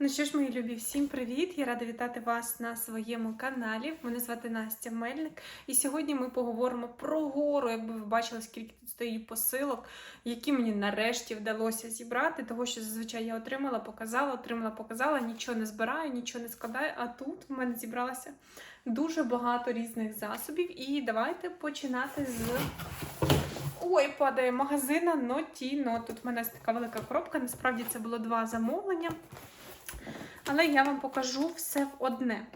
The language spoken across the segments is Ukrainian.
Ну що ж, мої любі, всім привіт! Я рада вітати вас на своєму каналі. Мене звати Настя Мельник. І сьогодні ми поговоримо про гору, якби ви бачили, скільки тут стоїть посилок, які мені нарешті вдалося зібрати. Того, що зазвичай я отримала, показала, отримала, показала, нічого не збираю, нічого не складаю. А тут в мене зібралося дуже багато різних засобів. І давайте починати з. Ой, падає магазина Нотіно. Тут в мене така велика коробка. Насправді це було два замовлення. Але я вам покажу все в одне.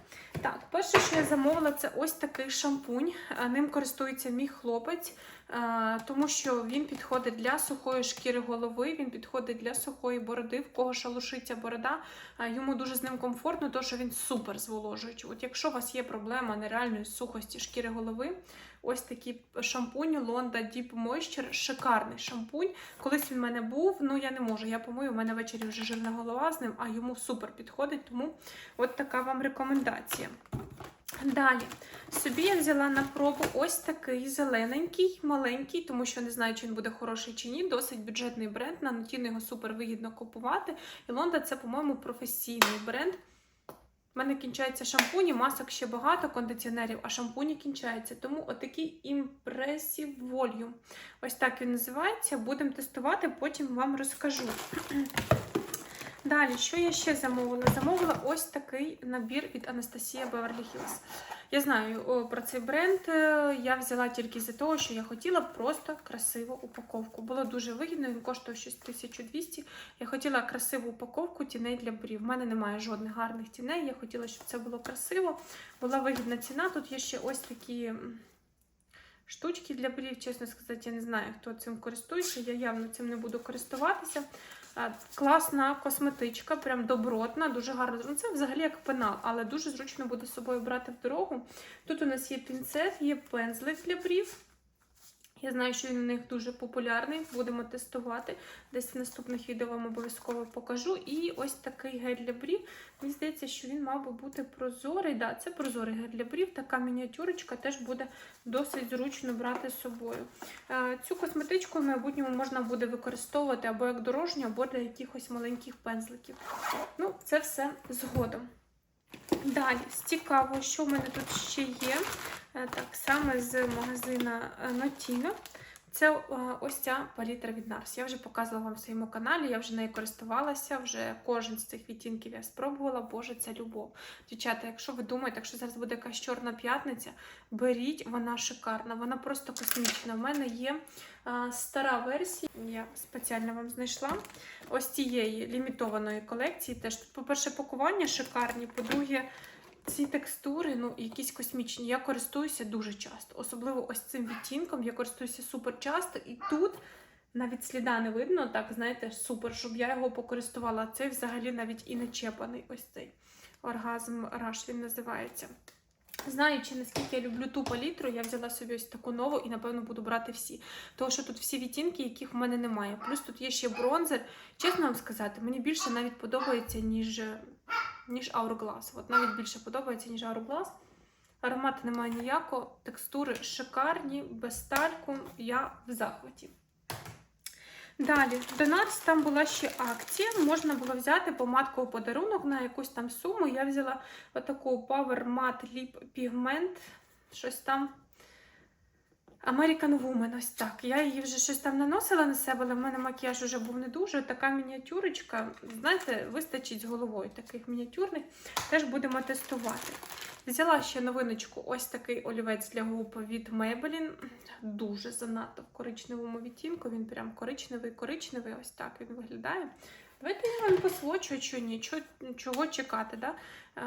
Так, перше, що я замовила, це ось такий шампунь. Ним користується мій хлопець, тому що він підходить для сухої шкіри голови, він підходить для сухої бороди, в кого шалушиться борода. Йому дуже з ним комфортно, тому що він супер зволожуючий. От якщо у вас є проблема нереальної сухості шкіри голови, ось такий шампунь Londa Deep Moisture, шикарний шампунь. Колись він в мене був, ну я не можу. Я помию, у мене ввечері вже жирна голова з ним, а йому супер підходить, тому от така вам рекомендація. Далі, собі я взяла на пробу ось такий зелененький, маленький, тому що не знаю, чи він буде хороший чи ні. Досить бюджетний бренд. На Нотіно його супер вигідно купувати. І Лонда це, по-моєму, професійний бренд. У мене кінчаються шампуні, масок ще багато, кондиціонерів, а шампуні кінчаються. Тому отакий Impressive Volume. Ось так він називається. Будемо тестувати, потім вам розкажу. Далі, що я ще замовила? Замовила ось такий набір від Анастасія Beverly Hills. Я знаю про цей бренд. е, Я взяла тільки за того, що я хотіла просто красиву упаковку. Було дуже вигідно, він коштував щось 1200. Я хотіла красиву упаковку тіней для брів. У мене немає жодних гарних тіней. Я хотіла, щоб це було красиво. Була вигідна ціна. Тут є ще ось такі штучки для брів. Чесно сказати, я не знаю, хто цим користується. Я явно цим не буду користуватися. А, Класна косметичка, прям добротна, дуже гарна. Ну, Це взагалі як пенал, але дуже зручно буде з собою брати в дорогу. Тут у нас є пінцет, є пензлик для брів. Я знаю, що він у них дуже популярний. Будемо тестувати. Десь в наступних відео вам обов'язково покажу. І ось такий гель для брів. Мені здається, що він мав би бути прозорий. Да, це прозорий гель для брів. Така мініатюрочка теж буде досить зручно брати з собою. Е, Цю косметичку в майбутньому можна буде використовувати або як дорожню, або для якихось маленьких пензликів. Ну, це все згодом. Далі, цікаво, що в мене тут ще є. Е, Так, саме з магазина е, Notino. Це е, ось ця палітра від Nars. Я вже показувала вам в своєму каналі, я вже нею користувалася, вже кожен з цих відтінків я спробувала. Боже, це любов. Дівчата, якщо ви думаєте, якщо зараз буде якась чорна п'ятниця, беріть, вона шикарна, вона просто космічна. В мене є стара версія, я спеціально вам знайшла. Ось цієї лімітованої колекції. Теж по-перше, пакування шикарні, по-друге, ці текстури, ну, якісь космічні. Я користуюся дуже часто. Особливо ось цим відтінком. Я користуюся супер часто. І тут навіть сліда не видно, так, знаєте, супер, щоб я його покористувала. Цей взагалі навіть і не чепаний. Ось цей оргазм раш він називається. Знаючи, наскільки я люблю ту палітру, я взяла собі ось таку нову і, напевно, буду брати всі. Тому що тут всі відтінки, яких в мене немає. Плюс тут є ще бронзер. Чесно вам сказати, мені більше навіть подобається, ніж, ніж Hourglass. От навіть більше подобається, ніж Hourglass. Аромату немає ніякого, текстури шикарні, без тальку. Я в захваті. Далі, до нас там була ще акція. Можна було взяти помадку у подарунок на якусь там суму. Я взяла отаку Power Matte Lip Pigment. Щось там. American Woman, ось так. Я її вже щось там наносила на себе, але в мене макіяж вже був не дуже. Така мініатюрочка, знаєте, вистачить з головою таких мініатюрних. Теж будемо тестувати. Взяла ще новиночку, ось такий олівець для губ від Maybelline. Дуже занадто в коричневому відтінку. Він прям коричневий, коричневий, ось так він виглядає. Давайте я вам посвочу, що ні, чого чекати, да?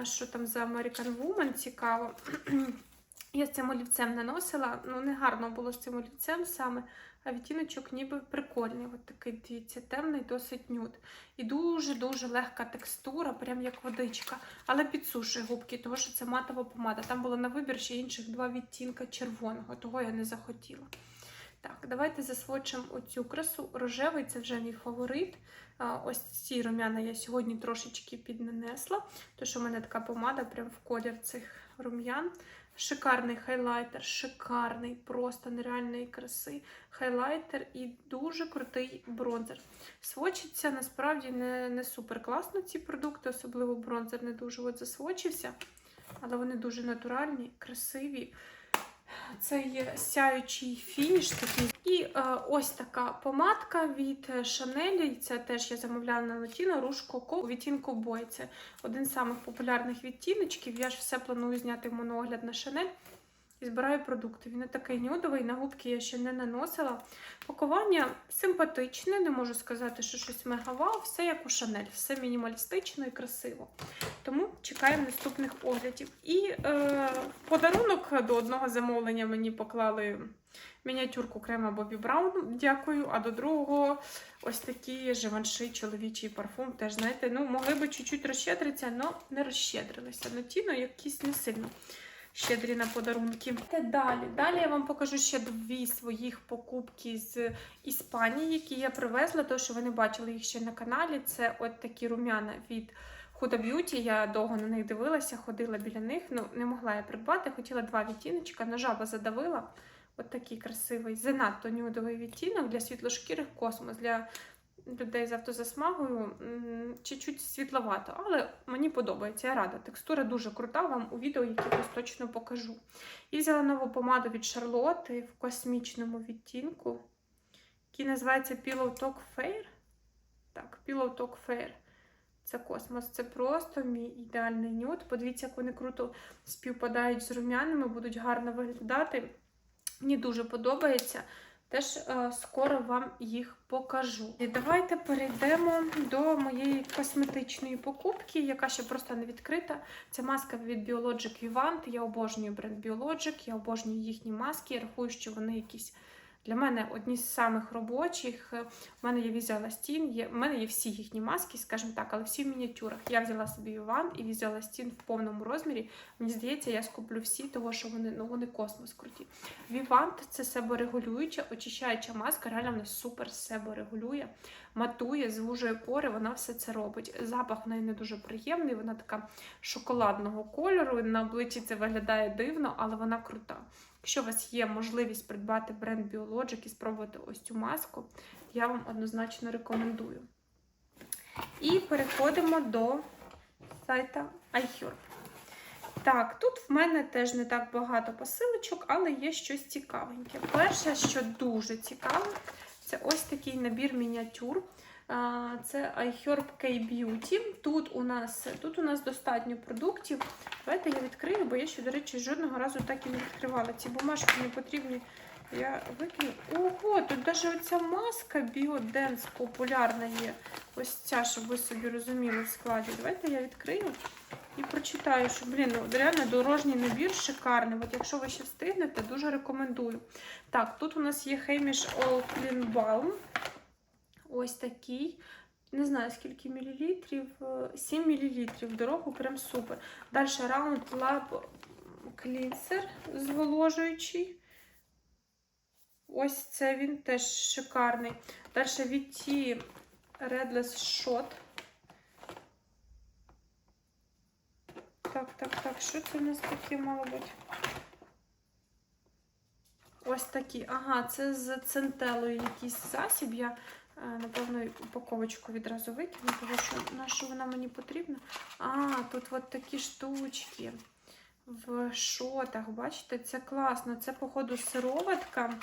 Що там за American Woman цікаво. Я з цим олівцем наносила, ну не гарно було з цим олівцем саме, а відтіночок ніби прикольний. От такий, дивіться, темний, досить нюд. І дуже-дуже легка текстура, прям як водичка. Але підсушує губки, тому що це матова помада. Там було на вибір ще інших два відтінка червоного, того я не захотіла. Так, давайте засвочимо оцю красу. Рожевий це вже мій фаворит. Ось ці рум'яна я сьогодні трошечки піднанесла, тому що в мене така помада прям в колір цих рум'ян. Шикарний хайлайтер, шикарний, просто нереальної краси. Хайлайтер і дуже крутий бронзер. Свочиться насправді не, не супер класно ці продукти, особливо бронзер не дуже от засвочився, але вони дуже натуральні, красиві. Це є сяючий фініш такий. І е, ось така помадка від Шанелі. Це теж я замовляла на Латіно руш Коко у відтінку Бойце. Один з самих популярних відтіночків. Я ж все планую зняти моноогляд на Шанель. І збираю продукти. Він такий нюдовий, на губки я ще не наносила. Пакування симпатичне, не можу сказати, що щось мегавау, все як у Шанель, все мінімалістично і красиво. Тому чекаємо наступних оглядів. І е, подарунок до одного замовлення мені поклали мініатюрку крема Бобі Браун. Дякую. А до другого ось такі живанши, чоловічий парфум. Теж знаєте, ну могли би чуть-чуть розщедритися, але не розщедрилися. Ну тіно якісь не сильно. Щедрі на подарунки. Та далі. Далі я вам покажу ще дві своїх покупки з Іспанії, які я привезла, тому що ви не бачили їх ще на каналі. Це от такі рум'яна від Huda Beauty. Я довго на них дивилася, ходила біля них. Ну, не могла я придбати. Хотіла два відтіночка, на жаба задавила. От такий красивий, занадто нюдовий відтінок для світлошкірих космос. Для людей з автозасмагою чуть-чуть світловато, але мені подобається, я рада. Текстура дуже крута, вам у відео якихось точно покажу. І взяла нову помаду від Charlotte в космічному відтінку, який називається Pillow Talk Fair. Так, Pillow Talk Fair. Це космос, це просто мій ідеальний нюд. Подивіться, як вони круто співпадають з рум'янами, будуть гарно виглядати. Мені дуже подобається. Теж е, скоро вам їх покажу. І давайте перейдемо до моєї косметичної покупки, яка ще просто не відкрита. Це маска від Biologic Vivant. Я обожнюю бренд Biologic, я обожнюю їхні маски. Я рахую, що вони якісь для мене одні з самих робочих. У мене є Visa Lastin, є, в мене є всі їхні маски, скажімо так, але всі в мініатюрах. Я взяла собі Vivant і Visa Lastin в повному розмірі. Мені здається, я скуплю всі, тому що вони, ну, вони космос круті. Vivant – це себорегулююча, очищаюча маска, реально вона супер себорегулює, матує, звужує пори, вона все це робить. Запах в неї не дуже приємний, вона така шоколадного кольору. На обличчі це виглядає дивно, але вона крута. Якщо у вас є можливість придбати бренд Biologic і спробувати ось цю маску, я вам однозначно рекомендую. І переходимо до сайта iHerb. Так, тут в мене теж не так багато посилочок, але є щось цікавеньке. Перше, що дуже цікаве, це ось такий набір мініатюр. Це iHerb K-Beauty. Тут у нас тут у нас достатньо продуктів. Давайте я відкрию, бо я ще, до речі, жодного разу так і не відкривала. Ці бумажки не потрібні. Я викину. Ого, тут навіть оця маска Biodance популярна є. Ось ця, щоб ви собі розуміли в складі. Давайте я відкрию і прочитаю, що, блін, ну, реально дорожній набір шикарний. От якщо ви ще встигнете, дуже рекомендую. Так, тут у нас є Hamish All Clean Balm. Ось такий. Не знаю, скільки мілілітрів. 7 мілілітрів. Дорогу прям супер. Далі Round Lab Cleanser зволожуючий. Ось це він теж шикарний. Далі VT Redless Shot. Так, так, так, що це у нас таке мало бути? Ось такі. Ага, це з центелою якийсь засіб. Я, е, напевно, упаковочку відразу викину, тому що на що вона мені потрібна. А, тут от такі штучки в шотах. Бачите, це класно. Це, походу, сироватка.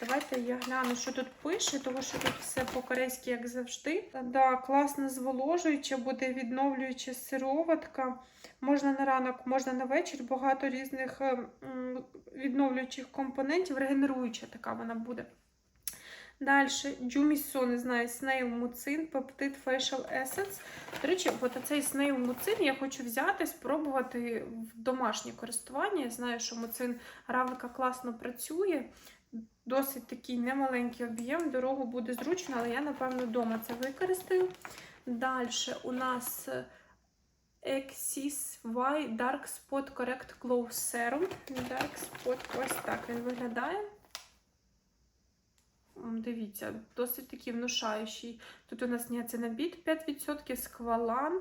Давайте я гляну, що тут пише, тому що тут все по-корейськи, як завжди. Да, класно зволожуюча, буде відновлююча сироватка. Можна на ранок, можна на вечір. Багато різних е, відновлюючих компонентів. Регенеруюча така вона буде. Далі, Джумісо, не знаю, Snail Муцин, Peptid Facial Essence. До речі, от цей Snail Муцин я хочу взяти, спробувати в домашнє користування. Я знаю, що муцин равлика класно працює. Досить такий немаленький об'єм, дорогу буде зручно, але я, напевно, вдома це використаю. Далі у нас Exis Y Dark Spot Correct Glow Serum. Dark Spot, ось так він виглядає. Дивіться, досить такий внушаючий. Тут у нас ніацинабід 5%, сквалан,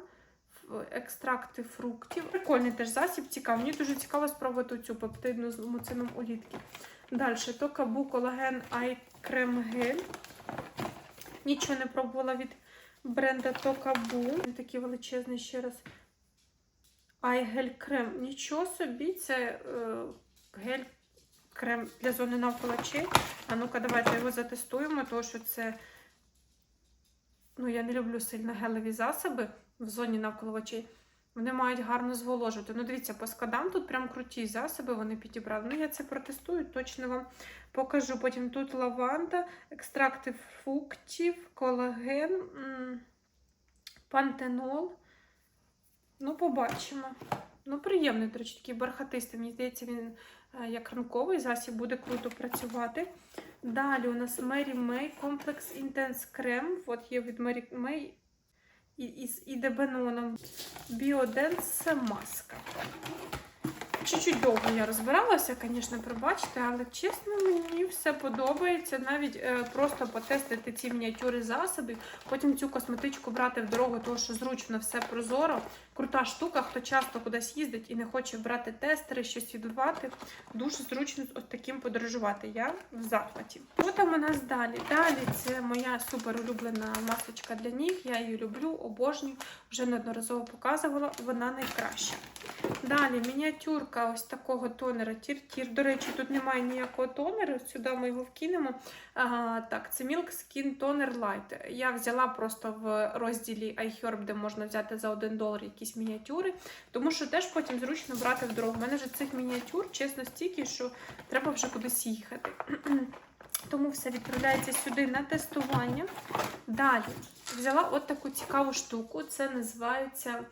екстракти фруктів. Прикольний теж засіб, цікавий. Мені дуже цікаво спробувати цю пептидну з муцином улітки. Далі, Токабу колаген Ай Крем Гель. Нічого не пробувала від бренда Токабу. Він такий величезний ще раз. Ай гель крем. Нічого собі, це е, гель крем для зони навколо очей. А ну-ка, давайте його затестуємо, тому що це. Ну, я не люблю сильно гелеві засоби в зоні навколо очей. Вони мають гарно зволожувати. Ну, дивіться, по складам тут прям круті засоби вони підібрали. Ну, я це протестую, точно вам покажу. Потім тут лаванда, екстракти фруктів, колаген, пантенол. Ну, побачимо. Ну, приємний, до речі, такий бархатистий. Мені здається, він як ранковий засіб буде круто працювати. Далі у нас Mary May Complex Intense Крем. От є від Mary May і- із ідебеноном. Біоденс маска. Чуть-чуть довго я розбиралася, звісно, пробачте, але чесно, мені все подобається. Навіть е, просто потестити ці мініатюри засобів, потім цю косметичку брати в дорогу, тому що зручно все прозоро. Крута штука, хто часто кудись їздить і не хоче брати тестери, щось відбивати. Дуже зручно з таким подорожувати. Я в захваті. Що там у нас далі? Далі це моя супер улюблена масочка для ніг. Я її люблю, обожнюю. Вже неодноразово показувала, вона найкраща. Далі мініатюрка ось такого тонера Тір-Тір. До речі, тут немає ніякого тонера. Сюди ми його вкинемо. А, так, це Milk Skin Toner Light. Я взяла просто в розділі iHerb, де можна взяти за 1 долар якісь мініатюри, тому що теж потім зручно брати в дорогу. У мене ж цих мініатюр, чесно, стільки, що треба вже кудись їхати. Тому все відправляється сюди на тестування. Далі взяла от таку цікаву штуку. Це називається.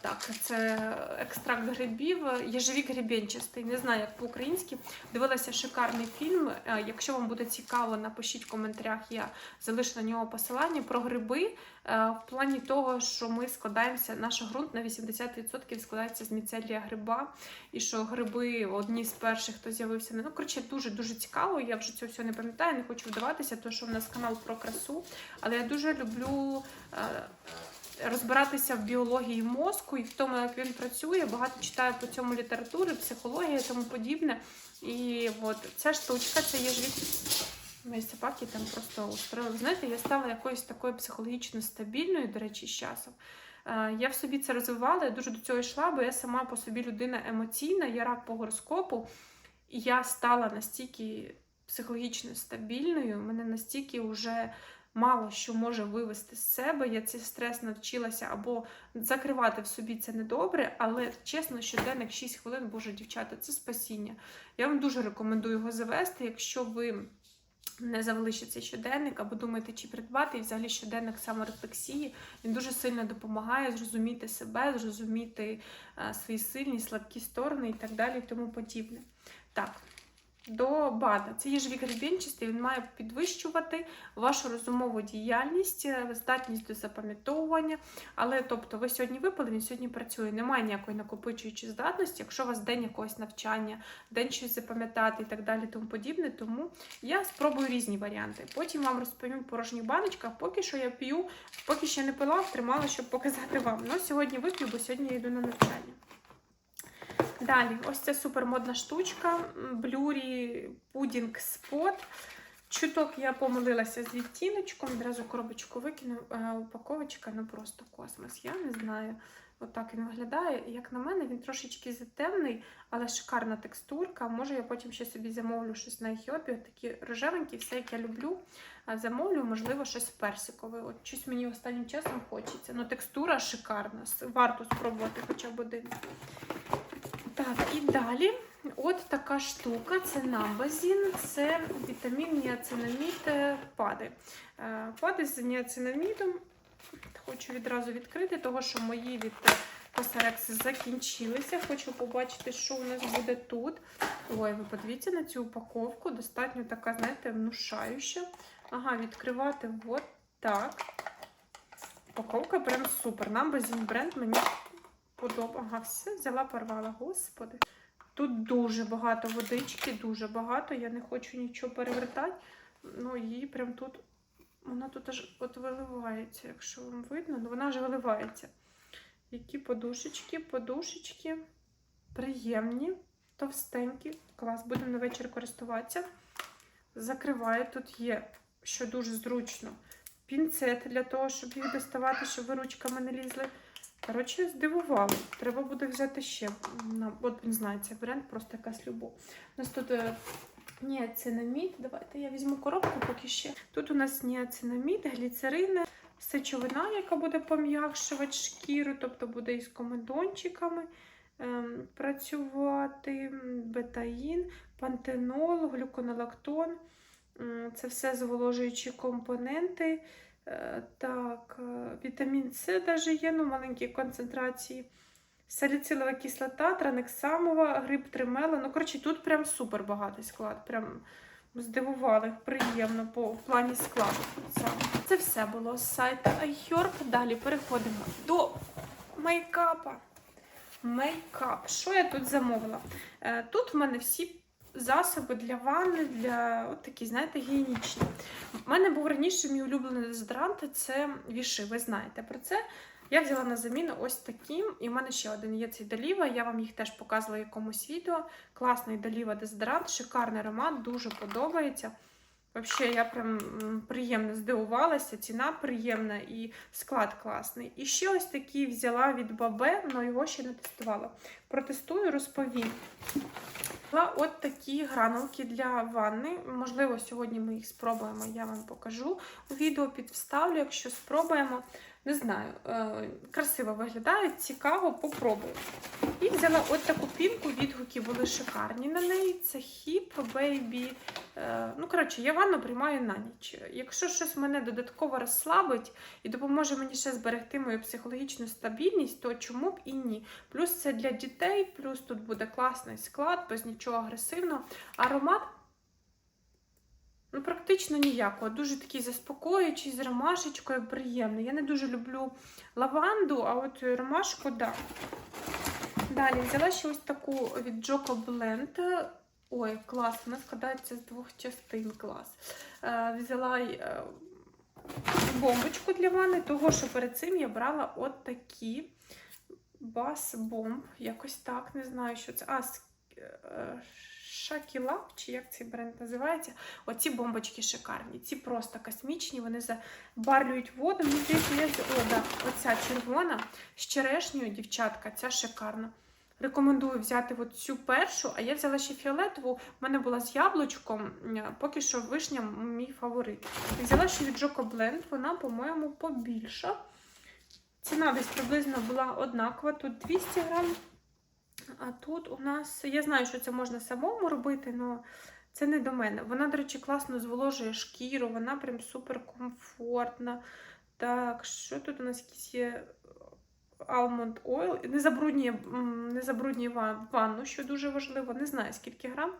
Так, це екстракт грибів, єжевік гребенчастий. Не знаю, як по-українськи. Дивилася шикарний фільм. Е, Якщо вам буде цікаво, напишіть в коментарях. Я залишу на нього посилання про гриби. е, В плані того, що ми складаємося, наш ґрунт на 80% складається з міцелія гриба, і що гриби одні з перших, хто з'явився. Ну, коротше, дуже дуже цікаво. Я вже цього всього не пам'ятаю, не хочу вдаватися, тому що в нас канал про красу. Але я дуже люблю. Розбиратися в біології мозку і в тому, як він працює. Багато читаю по цьому літератури, психологія і тому подібне. І от ця штучка, це є жвіт. Мої собаки там просто устроїли. Знаєте, я стала якоюсь такою психологічно стабільною, до речі, з часом. Е, Я в собі це розвивала, я дуже до цього йшла, бо я сама по собі людина емоційна, я рак по гороскопу, і я стала настільки психологічно стабільною, мене настільки вже мало що може вивести з себе. Я цей стрес навчилася або закривати в собі це недобре, але чесно, щоденник 6 хвилин, боже, дівчата, це спасіння. Я вам дуже рекомендую його завести, якщо ви. Не завели цей щоденник, або думаєте, чи придбати, і взагалі щоденник саморефлексії. Він дуже сильно допомагає зрозуміти себе, зрозуміти е, свої сильні, слабкі сторони і так далі, і тому подібне. Так, до БАДа. Це їжовік гребінчастий, він має підвищувати вашу розумову діяльність, е, здатність до запам'ятовування. Але тобто, ви сьогодні випали, він сьогодні працює. Немає ніякої накопичуючої здатності. Якщо у вас день якогось навчання, день щось запам'ятати і так далі, тому подібне. Тому я спробую різні варіанти. Потім вам розповім порожніх баночках. Поки що я п'ю, поки ще не пила, тримала, щоб показати вам. Ну, сьогодні вип'ю, бо сьогодні я йду на навчання. Далі, ось ця супермодна штучка. Блюрі Pudding Spot. Чуток я помилилася з відтіночком, одразу коробочку викину. Е, Упаковочка, ну просто космос. Я не знаю. Отак він виглядає. Як на мене, він трошечки затемний, але шикарна текстурка. Може, я потім ще собі замовлю щось на Ехіопі. Такі рожевенькі, все, як я люблю. Замовлю, можливо, щось персикове. От щось мені останнім часом хочеться. Ну, текстура шикарна. Варто спробувати хоча б один. Так, і далі. От така штука, це намбазін, це вітамін ніацинамід е, пади. Е, Пади з ніацинамідом. Хочу відразу відкрити, того що мої від Косарекс закінчилися. Хочу побачити, що у нас буде тут. Ой, ви подивіться на цю упаковку. Достатньо така, знаєте, внушаюча. Ага, відкривати от так. Упаковка прям супер. Намбазін бренд мені подобається. Ага, все, взяла, порвала. Господи. Тут дуже багато водички, дуже багато. Я не хочу нічого перевертати. Ну, її прям тут. Вона тут аж от виливається, якщо вам видно, ну вона ж виливається. Які подушечки, подушечки. Приємні, товстенькі. Клас, будемо на вечір користуватися. Закриваю. Тут є, що дуже зручно, пінцет для того, щоб їх доставати, щоб ви ручками не лізли. Коротше, здивували. Треба буде взяти ще. От він знає цей бренд, просто якась любов. У нас тут е, ніацинамід. Давайте я візьму коробку поки ще. Тут у нас ніацинамід, гліцерини, сечовина, яка буде пом'якшувати шкіру, тобто буде із комедончиками ем, працювати, бетаїн, пантенол, глюконолактон. Це все зволожуючі компоненти. Е, Так, е, вітамін С навіть є, ну, маленькі концентрації. Саліцилова кислота, транексамова, гриб тримела. Ну, коротше, тут прям супер багатий склад. Прям здивували, приємно по в плані складу. Саме. Це все було з сайту iHerb. Далі переходимо до мейкапа. Мейкап. Що я тут замовила? Е, Тут в мене всі засоби для ванни, для от такі, знаєте, гігієнічні. У мене був раніше мій улюблений дезодорант, це віши, ви знаєте про це. Я взяла на заміну ось такі, і в мене ще один є цей Доліва. Я вам їх теж показувала в якомусь відео. Класний Доліва дезодорант, шикарний аромат, дуже подобається. Взагалі, я прям приємно здивувалася, ціна приємна і склад класний. І ще ось такий взяла від Бабе, але його ще не тестувала. Протестую, розповім. От такі гранулки для ванни. Можливо, сьогодні ми їх спробуємо, я вам покажу. У відео підставлю, якщо спробуємо. Не знаю, е, красиво виглядають, цікаво, попробую. І взяла от таку пінку, відгуки були шикарні на неї. Це Baby. Е, Ну, коротше, я ванну приймаю на ніч. Якщо щось мене додатково розслабить і допоможе мені ще зберегти мою психологічну стабільність, то чому б і ні? Плюс це для дітей, плюс тут буде класний склад, без нічого агресивного. Аромат. Ну, практично ніякого. Дуже такий заспокоюючий, з ромашечкою, приємний. Я не дуже люблю лаванду, а от ромашку, да. Далі взяла ще ось таку від Joko Blend. Ой, клас, вона складається з двох частин. Клас. Е, взяла е, бомбочку для ванни, того, що перед цим я брала от такі бас бомб. Якось так, не знаю, що це. А, с- е, Шакілап, чи як цей бренд називається. Оці бомбочки шикарні. Ці просто космічні, вони забарлюють воду. Мені здається. О, да, оця червона з черешньою, дівчатка, ця шикарна. Рекомендую взяти цю першу, а я взяла ще фіолетову. У мене була з яблучком. Поки що вишня мій фаворит. Взяла ще від Joko Blend, вона, по-моєму, побільша. Ціна десь приблизно була однакова. Тут 200 грам. А тут у нас, я знаю, що це можна самому робити, але це не до мене. Вона, до речі, класно зволожує шкіру, вона прям супер комфортна. Так, що тут у нас якісь є Almond Oil. Не забруднює, не забруднює ванну, що дуже важливо. Не знаю, скільки грам,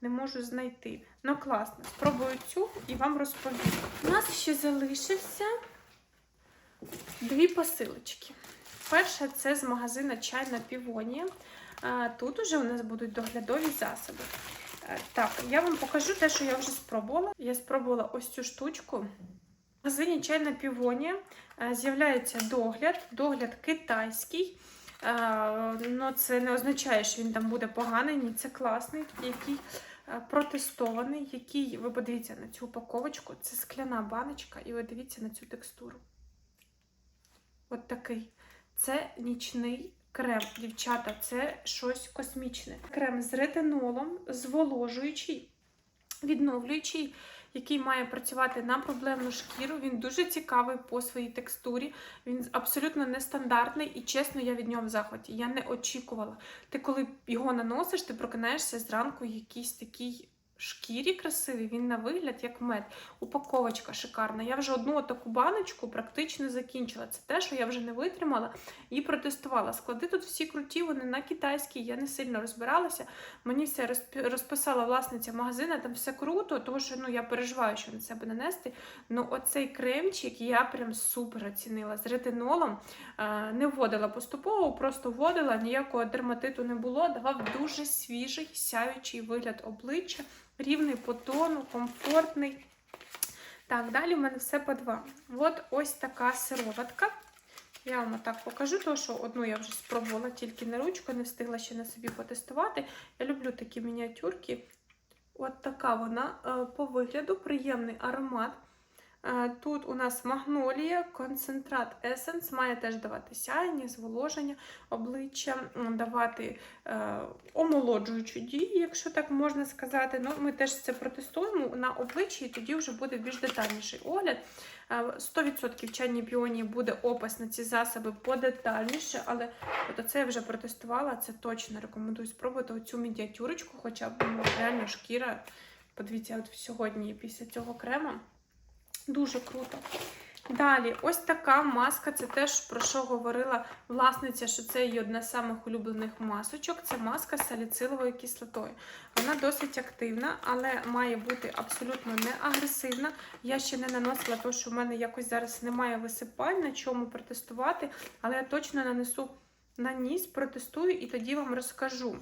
не можу знайти. Ну, класно. Спробую цю і вам розповім. У нас ще залишився дві посилочки. Перша це з магазина Чайна Півонія. Тут уже у нас будуть доглядові засоби. Е, Так, я вам покажу те, що я вже спробувала. Я спробувала ось цю штучку. В магазині Чайна Півонія е, з'являється догляд, догляд китайський. Ну, це не означає, що він там буде поганий. Ні, це класний, який е, протестований, який, ви подивіться на цю упаковочку, це скляна баночка, і ви дивіться на цю текстуру. От такий. Це нічний крем, дівчата, це щось космічне. Крем з ретинолом, зволожуючий, відновлюючий, який має працювати на проблемну шкіру. Він дуже цікавий по своїй текстурі. Він абсолютно нестандартний і чесно, я від нього в захваті. Я не очікувала. Ти коли його наносиш, ти прокинаєшся зранку в якійсь такій шкірі красивій, він на вигляд як мед. Упаковочка шикарна. Я вже одну таку баночку практично закінчила. Це те, що я вже не витримала і протестувала. Склади тут всі круті, вони на китайській, я не сильно розбиралася. Мені все розписала власниця магазина, там все круто, тому що ну, я переживаю, що на себе нанести. Ну, оцей кремчик я прям супер оцінила. З ретинолом е, не вводила поступово, просто вводила, ніякого дерматиту не було. Давав дуже свіжий, сяючий вигляд обличчя, рівний по тону, комфортний. Так, далі в мене все по два. От ось така сироватка Я вам так покажу, тому що одну я вже спробувала тільки на ручку, не встигла ще на собі потестувати. Я люблю такі мініатюрки. От така вона е, по вигляду, приємний аромат. Е, Тут у нас магнолія, концентрат есенс, має теж давати сяєння, зволоження обличчя, давати е, омолоджуючу дію, якщо так можна сказати. Ну, ми теж це протестуємо на обличчі, і тоді вже буде більш детальніший огляд. Е, 100% в чайній піоні буде опис на ці засоби подетальніше, але оце я вже протестувала, це точно рекомендую спробувати оцю мініатюрочку, хоча б ну, реально шкіра. Подивіться, от сьогодні після цього крема. Дуже круто. Далі, ось така маска. Це теж про що говорила власниця, що це її одна з самих улюблених масочок. Це маска з саліциловою кислотою. Вона досить активна, але має бути абсолютно не агресивна. Я ще не наносила, тому що в мене якось зараз немає висипань, на чому протестувати, але я точно нанесу на ніс, протестую і тоді вам розкажу.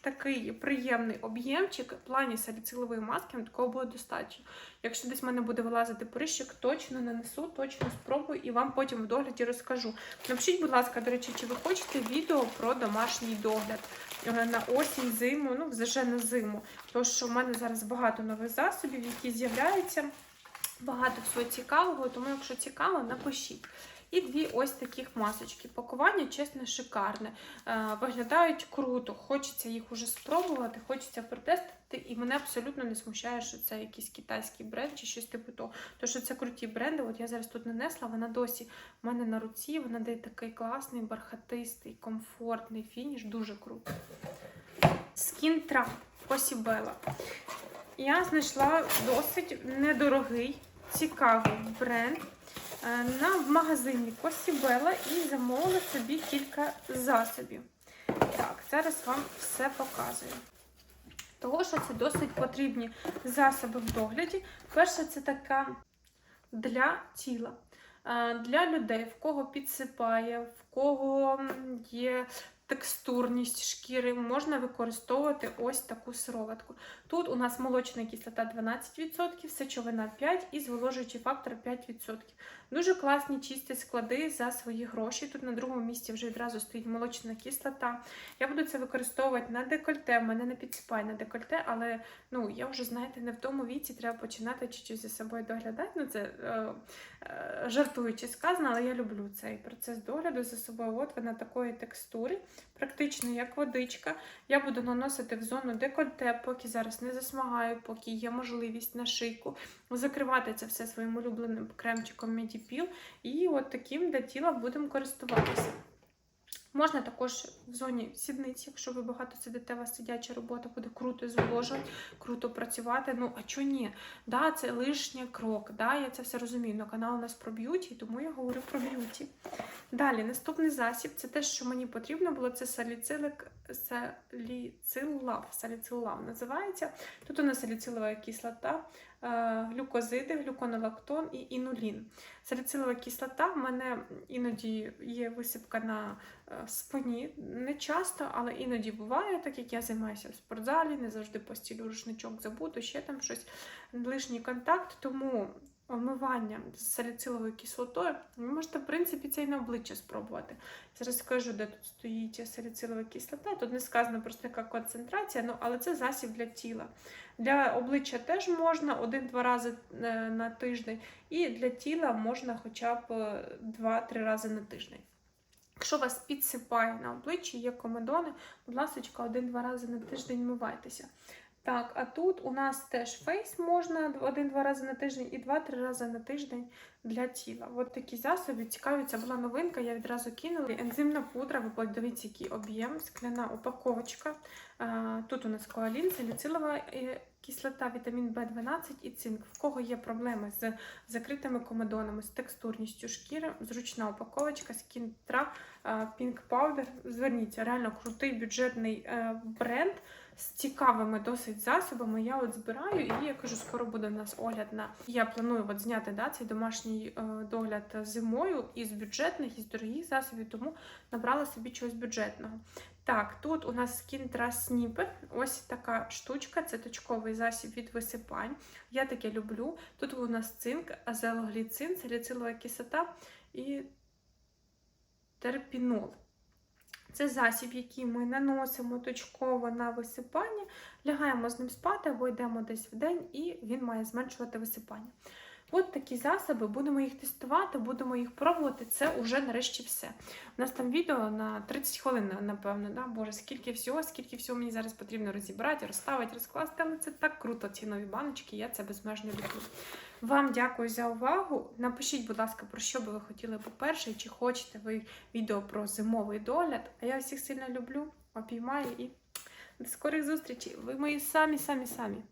Такий приємний об'ємчик в плані саліцилової маски, такого буде достатньо. Якщо десь в мене буде вилазити прищик, точно нанесу, точно спробую і вам потім в догляді розкажу. Напишіть, будь ласка, до речі, чи ви хочете відео про домашній догляд е, на осінь, зиму, ну вже на зиму. Тому що в мене зараз багато нових засобів, які з'являються, багато всього цікавого, тому якщо цікаво, напишіть. І дві ось таких масочки. Пакування, чесно, шикарне. Е, Виглядають круто, хочеться їх уже спробувати, хочеться протестити, і мене абсолютно не смущає, що це якийсь китайський бренд чи щось типу того. Тому що це круті бренди. От я зараз тут нанесла, вона досі в мене на руці, вона дає такий класний, бархатистий, комфортний фініш, дуже круто. Trap Посібела. Я знайшла досить недорогий, цікавий бренд на в магазині Косібела і замовила собі кілька засобів. Так, зараз вам все показую. Того, що це досить потрібні засоби в догляді. Перше, це така для тіла. Е, Для людей, в кого підсипає, в кого є текстурність шкіри, можна використовувати ось таку сироватку. Тут у нас молочна кислота 12%, сечовина 5% і зволожуючий фактор 5%. Дуже класні чисті склади за свої гроші. Тут на другому місці вже відразу стоїть молочна кислота. Я буду це використовувати на декольте. В мене не підсипає на декольте, але ну, я вже, знаєте, не в тому віці треба починати чуть-чуть за собою доглядати. Ну, це е, е, жартуючи сказано, але я люблю цей процес догляду за собою. От вона такої текстури, практично як водичка. Я буду наносити в зону декольте, поки зараз не засмагаю, поки є можливість на шийку. Закривати це все своїм улюбленим кремчиком Medipil. І от таким для тіла будемо користуватися. Можна також в зоні сідниць, якщо ви багато сидите, у вас сидяча робота буде круто зволожувати, круто працювати. Ну, а чого ні? Да, це лишній крок. Да, я це все розумію. На канал у нас про б'юті, тому я говорю про б'юті. Далі, наступний засіб це те, що мені потрібно було, це саліцилик, саліциллав, саліциллав називається. Тут у нас саліцилова кислота, е, глюкозиди, глюконолактон і інулін. Саліцилова кислота в мене іноді є висипка на спині. Не часто, але іноді буває, так як я займаюся в спортзалі, не завжди постілю рушничок забуду, ще там щось, лишній контакт, тому омивання з саліциловою кислотою, ви можете, в принципі, це і на обличчя спробувати. Зараз скажу, де тут стоїть саліцилова кислота. Тут не сказано просто яка концентрація, ну, але це засіб для тіла. Для обличчя теж можна один-два рази е, на тиждень, і для тіла можна хоча б е, два-три рази на тиждень. Якщо вас підсипає на обличчі, є комедони, будь ласка, один-два рази на тиждень мивайтеся. Так, а тут у нас теж фейс можна один-два рази на тиждень і два-три рази на тиждень для тіла. От такі засоби. Цікаві, це була новинка, я відразу кинула. Ензимна пудра, ви подивіться, який об'єм, скляна упаковочка. Тут у нас коалін, саліцилова е, кислота, вітамін В12 і цинк. В кого є проблеми з закритими комедонами, з текстурністю шкіри, зручна упаковочка, скінтра, Pink Powder. Зверніться, реально крутий бюджетний е, бренд з цікавими досить засобами. Я от збираю і я кажу, скоро буде у нас огляд на. Я планую от зняти да, цей домашній е, догляд зимою із бюджетних, із дорогих засобів, тому набрала собі чогось бюджетного. Так, тут у нас Skin Snippet. Ось така штучка, це точковий засіб від висипань. Я таке люблю. Тут у нас цинк, азелогліцин, саліцилова кислота і терпінол. Це засіб, який ми наносимо точково на висипання, лягаємо з ним спати або йдемо десь в день, і він має зменшувати висипання. От такі засоби, будемо їх тестувати, будемо їх пробувати. Це вже нарешті все. У нас там відео на 30 хвилин, напевно. Да? Боже, скільки всього, скільки всього мені зараз потрібно розібрати, розставити, розкласти. Але це так круто, ці нові баночки, я це безмежно люблю. Вам дякую за увагу. Напишіть, будь ласка, про що би ви хотіли по-перше, чи хочете ви відео про зимовий догляд. А я всіх сильно люблю, обіймаю і до скорих зустрічей. Ви мої самі, самі, самі.